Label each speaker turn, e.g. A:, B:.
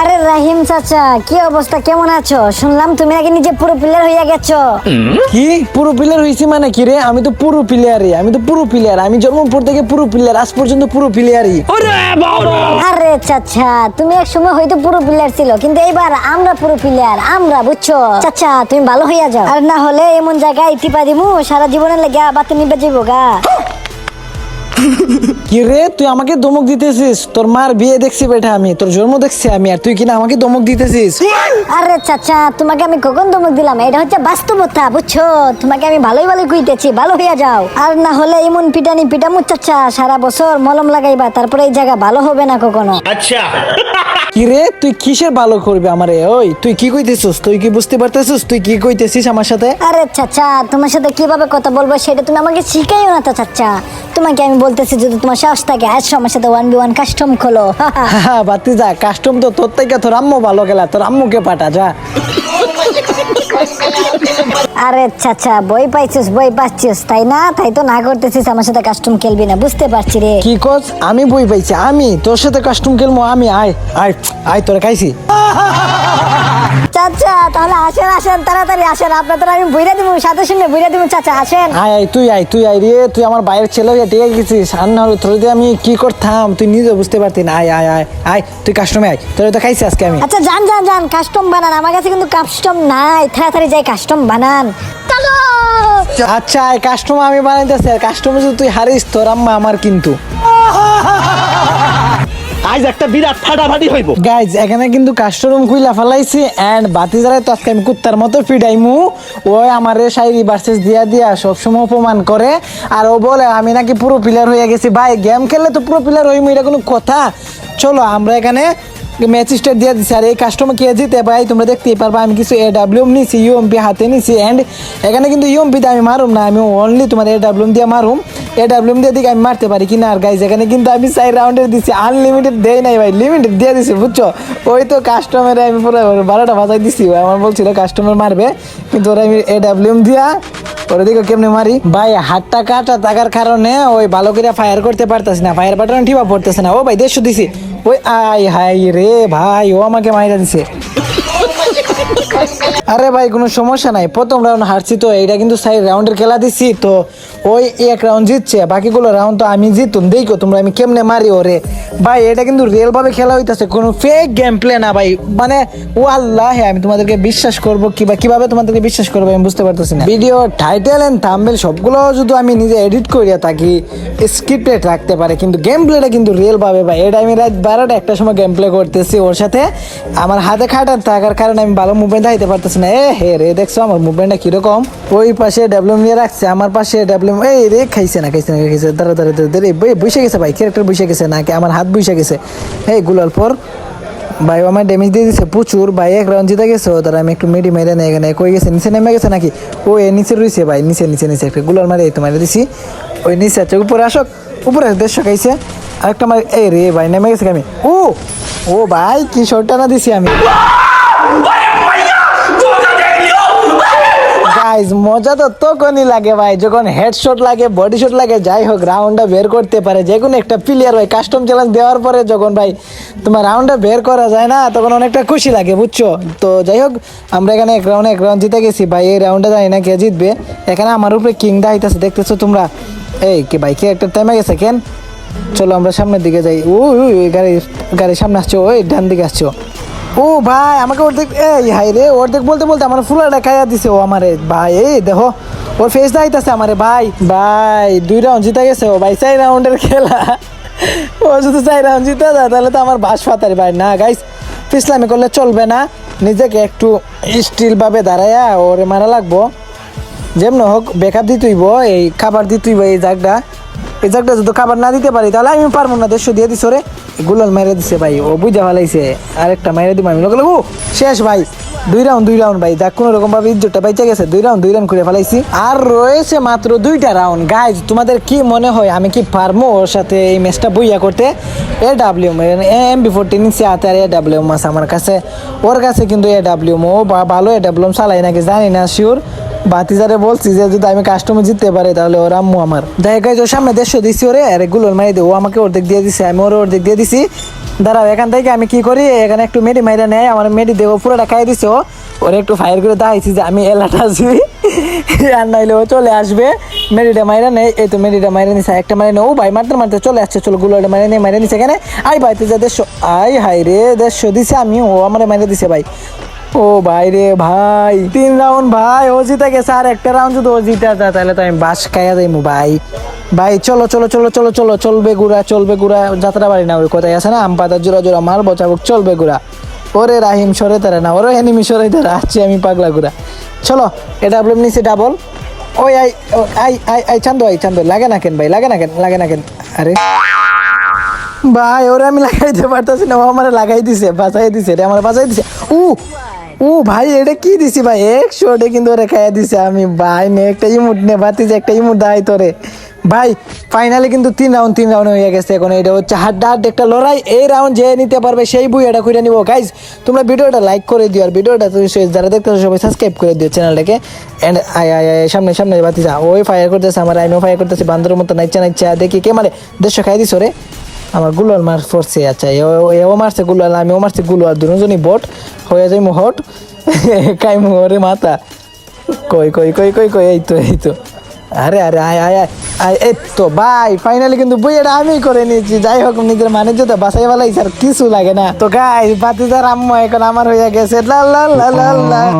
A: আরে রাহিম চাচা কি অবস্থা? কেমন আছো? শুনলাম তুমি নাকি নিজে পুরো প্লেয়ার হইয়া গেছো।
B: কি? পুরো প্লেয়ার হয়েছি মানে কি রে? আমি তো পুরো প্লেয়ারই আমি তো পুরো প্লেয়ার আমি জন্মপুর থেকে পুরো প্লেয়ার আজ পর্যন্ত পুরো প্লেয়ারই
A: আরে চাচা তুমি এক সময় হয়তো পুরো প্লেয়ার ছিল কিন্তু এবার আমরা পুরো প্লেয়ার আমরা বুঝছ? চাচা তুমি ভালো হইয়া যাও। আর না হলে এমন জায়গায় টিপা দিমু সারা জীবনের লেগে বাতে নিবে যাইবো গা।
B: কি রে তুই আমাকে দমক দিতেছিস? তোর মার বিয়ে দেখছি বেটা আমি তোর জন্ম দেখছি আমি আর তুই কিনা আমাকে দমক দিতেছিস?
A: আরে চাচা তোমাকে আমি কখন ধমক দিলাম? এটা হচ্ছে বাস্তবতা বুঝছ? তোমাকে আমি ভালোই ভালোই কইতেছি ভালো হইয়া যাও। আর না হলে এমন পিটানি পিটামু চাচা সারা বছর মলম লাগাইবা তারপরে এই জায়গা ভালো হবে না কখনো?
B: কি রে তুই কিসের ভালো করবে আমারে? ওই তুই কি কইতেছিস? তুই কি বুঝতে পারতেছিস? তুই কি কইতেছিস আমার সাথে?
A: আরে চাচা তোমার সাথে কীভাবে কথা বলব সেটা তুমি আমাকে শিখাইও না তো চাচা। তোমাকে আমি বলতেছি যদি তোমার সাহস থাকে আজ আমার সাথে ওয়ান বি ওয়ান কাস্টম খোলো।
B: হ্যাঁ বাতি যা কাস্টম তো তোর থেকে তোর আম্মু ভালো গেলা তোর আম্মুকে পাঠা যা।
A: আরে চাচা বই পাইছিস বই পাচ্ছিস তাই না? তাই তো না করতেছিস আমার সাথে কাস্টম খেলবি না বুঝতে পারছি রে।
B: কি কস? আমি বই পাইছি আমি? তোর সাথে কাস্টম খেলব আমি? আয় আয় আয় তোরা খাইছি।
A: চাচা তাহলে আসেন আসেন তাড়াতাড়ি আসেন। আপনাদের আমি বইরা দিব সাথে শুনে বইরা দিব চাচা আসেন।
B: আয় আয় তুই আয় তুই আয় রে তুই আমার বাইরের ছেলে হয়ে টিকে গেছিস। আর না হলে তোর দিয়ে আমি কি করতাম? তুই নিজে বুঝতে পারতি না। আয় আয় আয় আয় তুই কাস্টমে আয়। তোর তো খাইছি আজকে আমি।
A: আচ্ছা যান যান যান কাস্টম বানান। আমার কাছে কিন্তু কাস্টম নাই। তাড়াতাড়ি যাই কাস্টম বানান। চলো!
B: আচ্ছা আয় কাস্টম আমি বানাইতেছি। আর কাস্টমে যদি তুই হারিস তোর আম্মা আমার কিন্তু।
C: আজ একটা বিরাট ফাটাফাটি হইব।
B: গাইজ এখানে কিন্তু কাস্টরুম খুইলা ফেলাইছি এন্ড বাতি জ্বালাই তো আমি কুত্তার মতো ফিডাইমু ওই আমার শাইরি ভার্সেস দিয়া দিয়া সবসময় অপমান করে। আর ও বলে, আমি নাকি পুরো প্লেয়ার হয়ে গেছি। ভাই গেম খেললে তো পুরো প্লেয়ার হইমু, এটা কোনো কথা? চলো, আমরা এখানে ম্যাচ স্টার দিয়ে দিচ্ছি আর এই কাস্টমার কে জিতে ভাই, তোমরা দেখতেই পারবা, আমি কিছু এ ডাব্লিউএম নিছি ইউএমপি হাতে নিছি অ্যান্ড এখানে কিন্তু ইউএমপিতে আমি মারুম না, আমি অনলি তোমার এ ডাব্লিউএম দিয়ে মারুম। এ ডাব্লিউএম দিয়ে দিকে আমি মারতে পারি কিনা আর গাইজ এখানে কিন্তু আমি চার রাউন্ডের দিচ্ছি আনলিমিটেড দেয় নাই ভাই লিমিটেড দিয়ে দিছি, বুঝছ? ওই তো কাস্টমারে আমি পুরো বারোটা বাজাই দিছি ও আমার বলছিল কাস্টমার মারবে, কিন্তু ওরা আমি এ ডাব্লিউএম দিয়া ওর দিকে কেমনে মারি? ভাই, হাতটা কাটা থাকার কারণে ওই ভালো করে ফায়ার করতে পারতেছি না ফায়ার বাটন ঠিবা পড়তেছে না। ও ভাই, দেড়শো দিছি। ওই আই, হাই রে ভাই, ও আমাকে মাইরা দিছে। আরে ভাই, কোনো সমস্যা নাই। প্রথম রাউন্ড হারছি তো, এইটা কিন্তু সাই রাউন্ডের খেলা দিছি, তো ওই এক রাউন্ড জিতছে, বাকিগুলো রাউন্ড তো আমি জিতুম, দেখো তোমরা আমি কেমনে মারি ওরে। ভাই, এটা কিন্তু রিয়েল ভাবে খেলা হইতাছে, কোনো ফেক গেম প্লে না ভাই। মানে ও আল্লাহ আমি তোমাদেরকে বিশ্বাস করব কিবা কীভাবে তোমাদেরকে বিশ্বাস করব আমি বুঝতে পারতেছি না। ভিডিও টাইটেল এন্ড থাম্বেল সবগুলো যদি আমি নিজে এডিট করিয়া থাকি স্ক্রিপ্টেড রাখতে পারে, কিন্তু গেম প্লেটা কিন্তু রিয়েল ভাবে ভাই। এটা আমি রাত বারোটা একটা সময় গেম প্লে করতেছি ওর সাথে। আমার হাতে খাটার থাকার কারণে আমি ভালো মুভমেন্ট দিতে পারতেছি না। এ হে রে, দেখছ আমার মুভমেন্টটা কীরকম? ওই পাশে ডেভেলপ নিয়ে রাখছে, আমার পাশে ডেভেলপ এই রে, খাইছে না খাইছে না, খাইছে, দাঁড়া দাঁড়া দাঁড়া বসে গেছে ভাই ক্যারেক্টার বসে গেছে, নাকি আমার হাত বসে গেছে। এই গুলার পর, ভাই আমার ড্যামেজ দিয়ে দিছে প্রচুর, ভাই, এক রাউন্ড জিতে গেছে তারা আমি একটু মেডি মেরে নেই এখানে কই গেছে, নিচে নেমে গেছে নাকি? ও এ নিচে রয়েছে ভাই, নিচে নিচে নিচে, একটা গুলার মারে এই তো মারে দিছি। ওই নিচে আছে, উপরে আসক, উপরে দেড়শো খাইছে। আরেকটা মারে এই রে, ভাই, নেমে গেছে আমি ও ও ভাই, কি শটটা না দিছি আমি। গাইজ মজা তো তখনই লাগে ভাই, যখন হেডশট লাগে বডি শট লাগে, যাই হোক রাউন্ডটা বের করতে পারে। যে কোনো একটা প্লেয়ার ভাই কাস্টম চ্যালেঞ্জ দেওয়ার পরে যখন ভাই তোমার রাউন্ডটা বের করা যায় না, তখন অনেকটা খুশি লাগে, বুঝছ? তো যাই হোক, আমরা এখানে এক রাউন্ড এক রাউন্ড জিতে গেছি। ভাই, এই রাউন্ডে জানি না কে জিতবে। এখানে আমার উপরে কিং দাইতেছে দেখতেছো তোমরা? এই কি ভাই, কে একটা টাইমে গেছে, কেন? চলো আমরা সামনের দিকে যাই। ও গাড়ি, গাড়ির সামনে আসছো, ওই ডান দিকে আসছো। ও ভাই, আমাকে অর্ধেক এই হাই রে, অর্ধেক বলতে বলতে আমার ফুলাটা খাইয়া দিছে ও আমারে। ভাই, এই দেখো, ওর ফেস দাইতাছে আমারে, ভাই। ভাই, দুই রাউন্ড জিতে গেছে ও, ভাই চাই রাউন্ডের খেলা। ও যদি চাই রাউন্ড জিতে যায়, তাহলে তো আমার বাস ফাতারি, ভাই। না গাইস ইসলামি করলে চলবে না। নিজেকে একটু স্টিল ভাবে দাঁড়াইয়া ওরে মারা লাগবো। যেমন হোক বেকআপ দিতেইব, এই খাবার দিতেইব এই জাগটা। এই যদি খাবার না দিতে পারি, তাহলে আমি পারব না, দেড়শো দিয়ে দিছো রে। গুলাল মেরে দিছে ভাই, ও বুঝা ফেলাইছে, আরেকটা মেরে দিব আমি। লোক ও শেষ ভাই, দুই রাউন্ড দুই রাউন্ড ভাই। যাক কোনো রকম ভাবে ইজ্জতটা বাইচে গেছে, দুই রাউন্ড দুই রাউন্ড করে ফেলাইছি। আর রয়েছে মাত্র দুইটা রাউন্ড গাইজ তোমাদের কি মনে হয়, আমি কি পারব ওর সাথে এই ম্যাচটা বইয়া করতে? A W M B fourteen নিচে হাতে আর এ ডাব্লিউ আছে আমার কাছে। ওর কাছে কিন্তু এ ডাব্লিউ ও ভালো এ ডাব্লিউ চালাই নাকি জানি না শিওর বাতিজারে বলছি যে যদি আমি কাস্টমার জিততে পারি, তাহলে ওর আম্মু আমার। দেখা গেছে সামনে দেড়শো দিছি ওরে, আরে গুলোর মারি দে, ও আমাকে অর্ধেক দিয়ে দিছে, আমি ওর অর্ধেক দিয়ে দিছি। দাঁড়াও, এখান থেকে আমি কি করি, এখানে একটু মেডি মাইরা নেয়, আমার মেডি দেবো পুরোটা খাই দিছে, ও ওরে একটু ফায়ার করে দেখাইছি যে আমি এলাটা আছি। আর নাইলে ও চলে আসবে, মেডিটা মাইরা নেই এই তো মেডিটা মাইরা নিছে, একটা মাইরা নেই ও ভাই মারতে মারতে চলে আসছে, চলো গুলোটা মাইরা নিয়ে, মাইরা নিছে এখানে। আই ভাই, তুই যা দেড়শো আই হাই রে, দেড়শো দিছে আমি ও আমার মাইরা দিছে ভাই। ও ভাই রে ভাই। তিন রাউন্ড ভাই, ও জিতে গেছে। আর একটা রাউন্ড যদি ও জিতে যায়, তাহলে তো আমি বাস খাইয়া যাইমু ভাই। ভাই, চলো চলো চলো চলো চলো, চলবে গুড়া চলবে গুড়া। যাত্রা বাড়ি না, ওই কোথায় আছে না? আম পাতা জোড়া জোড়া মাল বচাবুক চলবে গুড়া। ওরে রাহিম, সরে তারা না, ওরে এনিমি সরে তারা আসছি আমি পাগলা গুড়া। চলো এটা আপনার নিচে ডাবল ওই, আই আই আই আই, চান্দু আই, চান্দু। লাগে না কেন ভাই, লাগে না কেন, লাগে না কেন? আরে। ভাই, ওরে আমি লাগাইতে পারতেছি না, ও আমার লাগাই দিছে, বাঁচাই দিছে, রে আমার বাঁচাই দিছে। উ! ও ভাই, এটা কি দিছি ভাই? একশো ওটা কিন্তু ওরে খাইয়া দিছে আমি। ভাই, নে, একটা ইমুট নে বাতিছে একটা ইমুট দাই তোরে। ভাই ফাইনালি কিন্তু তিন রাউন্ড তিন রাউন্ড হয়ে গেছে এখন। এটা হচ্ছে হাড্ড হাড্ড একটা লড়াই। এই রাউন্ড যে নিতে পারবে সেই বই এটা করে নিবো। গাইজ তোমরা ভিডিওটা লাইক করে দিও আর ভিডিওটা তুমি যারা দেখতেছো সবাই সাবস্ক্রাইব করে দিও চ্যানেলটাকে এন্ড আয় আয় আয়, সামনে সামনে বাতিছে ওই ফায়ার করতেছে আমার আমিও ফায়ার করতেছি। বান্দরের মতো নাইচা নাইচা। দেখি কে মারে। দেড়শো খাই দিস রে আমার গুলাল মার পড়ছে আচ্ছা এ- এ- ও মারছে গুলাল আমিও মারছি গুলাল দুজনই বট হয়ে যায় হট কাই মোহরে মাথা। কই কই কই কই কই, এই তো এই তো। আরে আরে, আয় আয় আয় এই তো, ভাই ফাইনালি কিন্তু বইয়েটা আমি করে নিয়েছি। যাই হোক, নিজের মানে তো বাসাই বেলাই স্যার কিছু লাগে না। তো গাই বাতিদার আম্মা এখন আমার হয়ে গেছে। লাল লাল লাল লাল